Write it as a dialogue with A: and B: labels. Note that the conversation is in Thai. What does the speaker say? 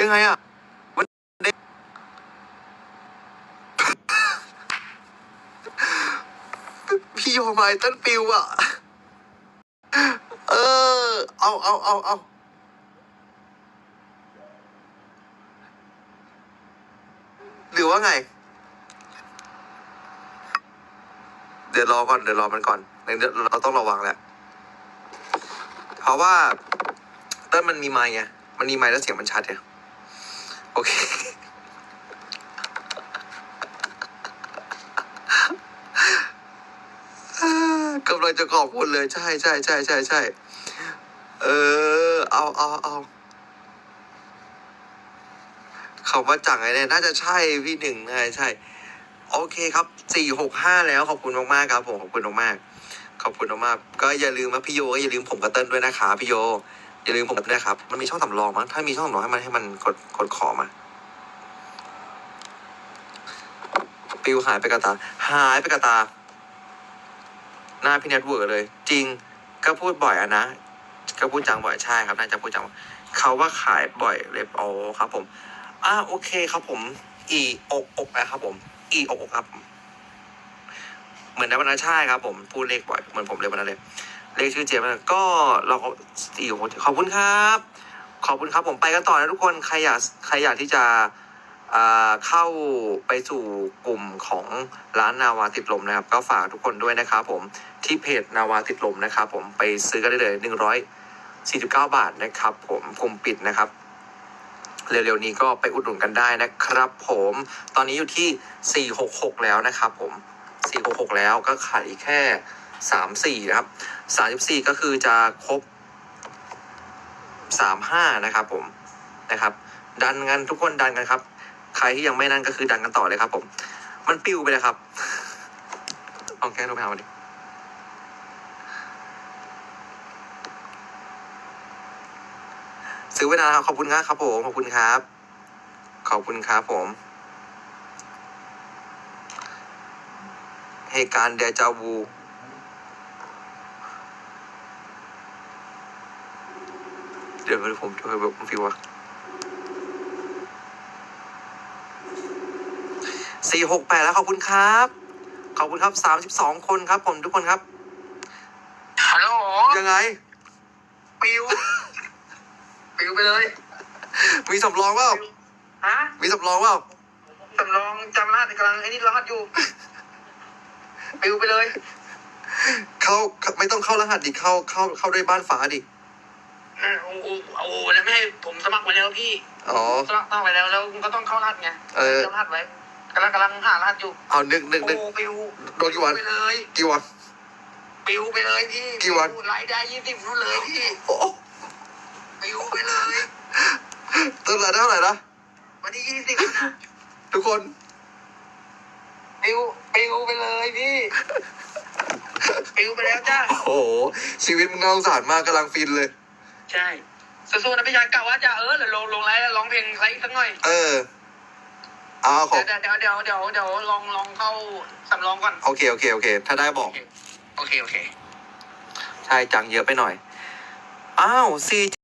A: ยังไงอะวันเด็กพี่โยมาไอ้ต้นปิวอะ เออ เอาเอาเอาเอาหรือว่าไง เดี๋ยวรอก่อนเดี๋ยวรอมันก่อนเดี๋ยวเราต้องระวังแหละ เพราะว่าเต้นมันมีไมค์ไง มันมีไมค์แล้วเสียงมันชัดไง อเค กำลังจะขอบคุณเลย ใช่ใช่ใช่ใช่ใช่เออ เอาเอาเอาเขาว่าจังไงเนี่ยน่าจะใช่พี่หนึ่งน่าจะใช่ โอเคครับสี่หกห้าแล้วขอบคุณมากๆครับผมขอบคุณมากๆขอบคุณมากๆก็อย่าลืมว่าพี่โยก็อย่าลืมผมกับเติ้ลด้วยนะคะพี่โย อย่าลืมผมด้วยนะครับ มันมีช่องสำรองมั้ง ถ้ามีช่องสำรองให้มันให้มันกดกดขอมา ปิวหายไปกับตา หายไปกับตา หน้าพี่เน็ตเวิร์กเลย จริง ก็พูดบ่อยอะนะ ก็พูดจังบ่อยใช่ครับน่าจะพูดจัง เขาว่าขายบ่อยเลยอ๋อครับผม อ่าโอเคครับผม อีอกอกนะครับผม อีอกอกครับ เหมือนในวันนั้นใช่ครับผม พูดเลขบ่อย เหมือนผมเลยวันนั้นเลย เลขชื่อเจมส์ก็เราก็สี่หกขอบคุณครับ ขอบคุณครับผมไปกันต่อนะทุกคนใครอยากใครอยากที่จะเข้าไปสู่กลุ่มของร้านนาวาติดลมนะครับ ก็ฝากทุกคนด้วยนะครับผมที่เพจนาวาติดลมนะครับผมไปซื้อกันได้เลยหนึ่งร้อยสี่สิบเก้าบาทนะครับ ผมกลุ่มปิดนะครับ เร็วๆนี้ก็ไปอุดหนุนกันได้นะครับ ผมตอนนี้อยู่ที่สี่หกหกแล้วนะครับ ผมสี่หกหกแล้วก็ขายอีกแค่ สามสี่นะครับสามสิบสี่ก็คือจะครบสามห้านะครับผมนะครับ ดันกันทุกคนดันกันครับ ใครที่ยังไม่นั่นก็คือดันกันต่อเลยครับ ผม มันปิวไปเลยครับเอาแก้ดูไปหามาดิซื้อไว้นาครับขอบคุณครับครับผมขอบคุณครับ ขอบคุณครับผม เหตุการณ์เดจาวู เดี๋ยวผมจะไปแบบฟิวอะสี่หกแปดแล้วขอบคุณครับ ขอบคุณครับสามสิบสองคนครับ ผมทุกคนครับ
B: ฮัลโหล
A: ยังไง
B: ปิว ปิวไปเลย
A: มีสำรองเปล่า
B: ฮะ
A: มีสำรองเปล่า
B: สำรองจำรหัสกำลังไอ้นี่รหัสอยู่ ปิวไปเลย
A: เข้าไม่ต้องเข้ารหัสดิเข้าเข้าเข้าด้วยบ้านฟ้าดิ
B: นั่นโอ้โหโอ้โหแล้วไม่ให้ผมสมัครไว้แล้วพี่
A: อ๋อ
B: สมัครตั้งไว้แล้วแล้วก็ต้องเข้ารหัสไง
A: เออ
B: จำรหัสไว้กำลังกำลังหารหัสอยู่
A: เอานึกนึกนึก
B: โอ้ปิว
A: โดนกี่วัน
B: ปิไปเลย
A: กี่วัน
B: ปิวไปเลยพี่
A: กี่วัน
B: ปิรายได้ยี่สิบนู่นเลยพี่
A: โอ้
B: ปิวไปเลย
A: ต้นละเท่าไหร่นะ
B: วันที่ยี่สิบนะ
A: ทุกคน
B: ปิวปิวไปเลยพี่ปิวไปแล้วจ้า
A: โอ้โหชีวิตมึงน่าสงสารมากกำลังฟินเลย
B: ใช่สู้ๆนะพี่ชายกะว่าจะเออเดี๋ยวลงลงไลฟ์แล้วร้องเพลงไลฟ์สักหน่อย
A: เออเอาขอ
B: เดี๋ยวเดี๋ยวเดี๋ยวเดี๋ยวเดี๋ยวลองลองเข้าสำรองก่อน
A: โอเคโอเคโอเค ถ้าได้บอก
B: โอเคโอเคโอเค
A: ใช่จังเยอะไปหน่อย อ้าวซี